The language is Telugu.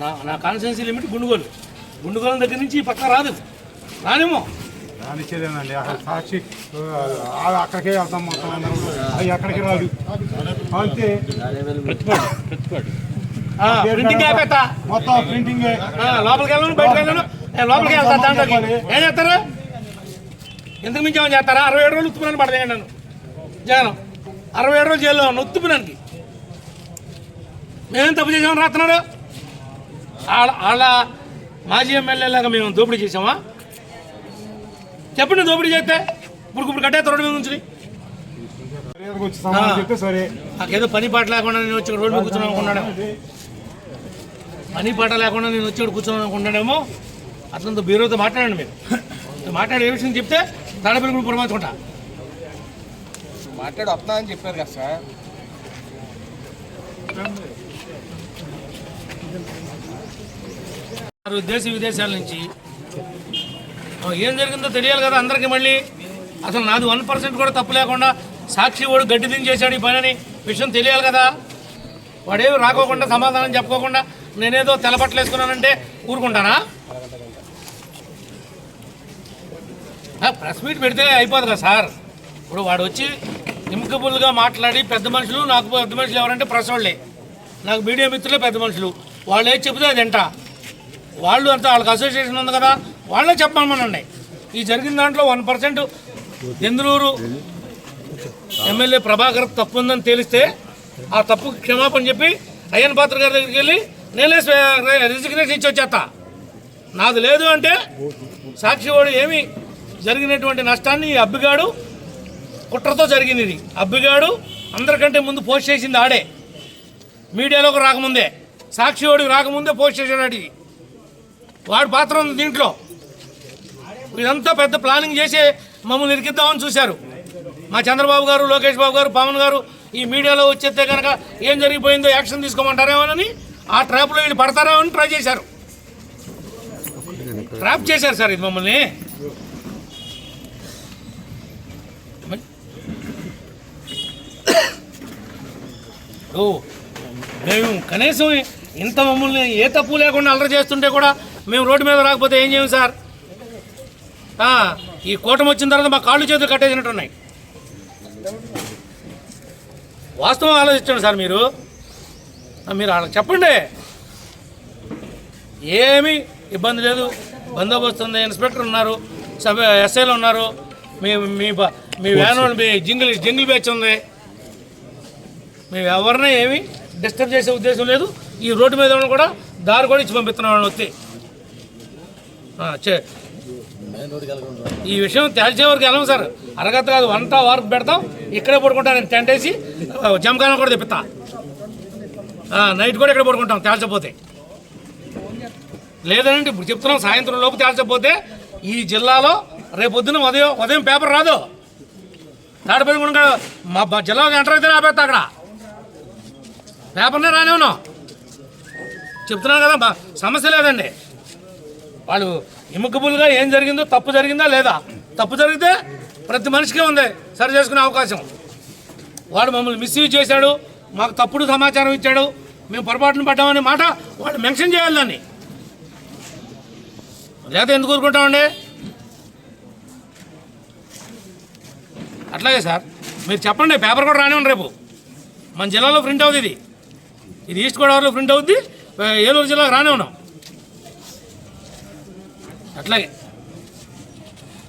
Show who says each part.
Speaker 1: నా నా కాన్స్టిట్యున్సీ లిమిట్ గుండుగోలు. గుండుగోలు దగ్గర నుంచి ఈ పక్క రాదు. రానేమో.
Speaker 2: రానిచ్చేదేనండి. అసలు సాక్షి అక్కడికే వెళ్తాం మొత్తం అందరం. అవి అక్కడికి రాదు. అంతే.
Speaker 1: ప్రింటింగ్ అయిపోతా
Speaker 2: మొత్తం ప్రింటింగ్
Speaker 1: లోపలికి వెళ్ళను బయటకు వెళ్ళను. లోపలికి వెళ్తా దాంట్లోకి. ఏం చేస్తారు? ఎందుకు మించి ఏమైనా చేస్తారా? అరవై ఏడు రోజులు ఉత్తుపునాను పడతాయి నన్ను. జగన్. అరవై ఏడు రోజులు జైల్లో ఉత్తుపునానికి. మేమేం తప్పు చేసామని రాస్తున్నాడు? వాళ్ళ మాజీ ఎమ్మెల్యేలాగా మేము దోపిడీ చేసామా చెప్పండి దోపిడీ చేస్తే. ఇప్పుడు ఇప్పుడు కట్టేస్తారు రోడ్డు మీద నుంచి నాకేదో పని పాట లేకుండా నేను వచ్చి ఇక్కడ రోడ్డు మీద కూర్చున్నాను అనుకున్నాడు పని పాట లేకుండా నేను వచ్చి ఇక్కడ కూర్చున్నాను అనుకున్నాడేమో అతనితో బీరోతో మాట్లాడండి మీరు. మాట్లాడే ఏ విషయం చెప్తే తాడపల్లి కూడా పురమాచుకుంటా
Speaker 3: మాట్లాడి వస్తా అని చెప్పారు కదా సార్.
Speaker 1: దేశ విదేశాల నుంచి. ఏం జరిగిందో తెలియాలి కదా అందరికీ మళ్ళీ. అసలు నాది వన్ పర్సెంట్ కూడా తప్పు లేకుండా సాక్షి వాడు గడ్డి దించేశాడు ఈ పని విషయం తెలియాలి కదా. వాడేమి రాకోకుండా సమాధానం చెప్పుకోకుండా నేనేదో తెల్లబట్టలు వేసుకున్నానంటే ఊరుకుంటానా? ప్రెస్ మీట్ పెడితే అయిపోదు కదా సార్. ఇప్పుడు వాడు వచ్చి ఇమ్కబుల్గా మాట్లాడి పెద్ద మనుషులు నాకు పెద్ద మనుషులు ఎవరంటే ప్రెస్ వాళ్ళే. నాకు మీడియా మిత్రులే పెద్ద మనుషులు. వాళ్ళు ఏది చెబితే అది వింటా వాళ్ళు అంతా వాళ్ళకి అసోసియేషన్ ఉంది కదా వాళ్ళే చెప్పమనండి ఈ జరిగిన దాంట్లో one percent Enduluru MLA Prabhakar తప్పు ఉందని తేలిస్తే ఆ తప్పు క్షమాపణ చెప్పి అయ్యన్ పాత్ర గారి దగ్గరికి వెళ్ళి నేనే రిజిగ్నేషన్ ఇచ్చి వచ్చేస్తా. నాది లేదు అంటే సాక్షి వాడు ఏమి జరిగినటువంటి నష్టాన్ని ఈ అబ్బిగాడు కుట్రతో జరిగింది ఇది. అబ్బిగాడు అందరికంటే ముందు పోస్ట్ చేసింది ఆడే. మీడియాలోకి రాకముందే. సాక్షి వాడికి రాకముందే పోస్ట్ చేశాడు అడిగి వాడు పాత్ర ఉంది దీంట్లో. ఇదంతా పెద్ద ప్లానింగ్ చేసి మమ్మల్ని ఇరికిద్దామని చూశారు. మా చంద్రబాబు గారు లోకేష్ బాబు గారు పవన్ గారు ఈ మీడియాలో వచ్చేస్తే కనుక ఏం జరిగిపోయిందో యాక్షన్ తీసుకోమంటారేమోనని ఆ ట్రాప్లో వీళ్ళు పడతారేమని ట్రై చేశారు. ట్రాప్ చేశారు సార్ ఇది మమ్మల్ని. ఓ మేము కనీసం ఇంత మమ్మల్ని ఏ తప్పు లేకుండా అల్లరి చేస్తుంటే కూడా మేము రోడ్డు మీద రాకపోతే ఏం చేయం సార్? ఈ కూటమి వచ్చిన తర్వాత మా కాళ్ళు చేతులు కట్టేసినట్టు ఉన్నాయి వాస్తవం ఆలోచించండి సార్ మీరు. మీరు వాళ్ళకి చెప్పండి. ఏమీ ఇబ్బంది లేదు. బందోబస్తు ఉంది. ఇన్స్పెక్టర్ ఉన్నారు. సబ్ ఎస్ఐలు ఉన్నారు. మీ మీ మీ వ్యాన్ మీ జింగిల్ జింగిల్ బ్యాచ్ ఉంది. మేము ఎవరిని ఏమి డిస్టర్బ్ చేసే ఉద్దేశం లేదు. ఈ రోడ్డు మీద ఉన్న కూడా దారి కూడా ఇచ్చి పంపిస్తున్నాం వస్తే చే- ఈ విషయం తేల్చే వరకు వెళ్ళం సార్. అరగత కాదు వంట వరకు పెడతాం. ఇక్కడే పడుకుంటా నేను టెంట్ వేసి జమకాలం కూడా తెప్పిస్తా నైట్ కూడా ఇక్కడ పడుకుంటాం తేల్చపోతే లేదంటే ఇప్పుడు చెప్తున్నాం సాయంత్రం లోపు తేల్చకపోతే ఈ జిల్లాలో రేపొద్దున ఉదయం ఉదయం పేపర్ రాదు. తాడపల్లి మా జిల్లాలో ఎంటర్ అయితే ఆపేస్తా అక్కడ. పేపర్నే రానివ్వను. చెప్తున్నాను కదా బా- సమస్య లేదండి. వాళ్ళు ఇముకబుల్గా ఏం జరిగిందో తప్పు జరిగిందా లేదా? తప్పు జరిగితే ప్రతి మనిషికే ఉంది సరి చేసుకునే అవకాశం. వాడు మమ్మల్ని మిస్యూజ్ చేశాడు మాకు తప్పుడు సమాచారం ఇచ్చాడు మేము పొరపాటున పడ్డామనే మాట వాళ్ళు మెన్షన్ చేయాలి దాన్ని. లేదా ఎందుకు కోరుకుంటామండి అట్లాగే సార్ మీరు చెప్పండి పేపర్ కూడా రానివ్వండి రేపు. మన జిల్లాలో ప్రింట్ అవుతుంది ఇది. ఇది ఈస్ట్ గోదావరిలో ప్రింట్ అవుద్ది ఏలూరు జిల్లాకు రానివ్వను. అట్లాగే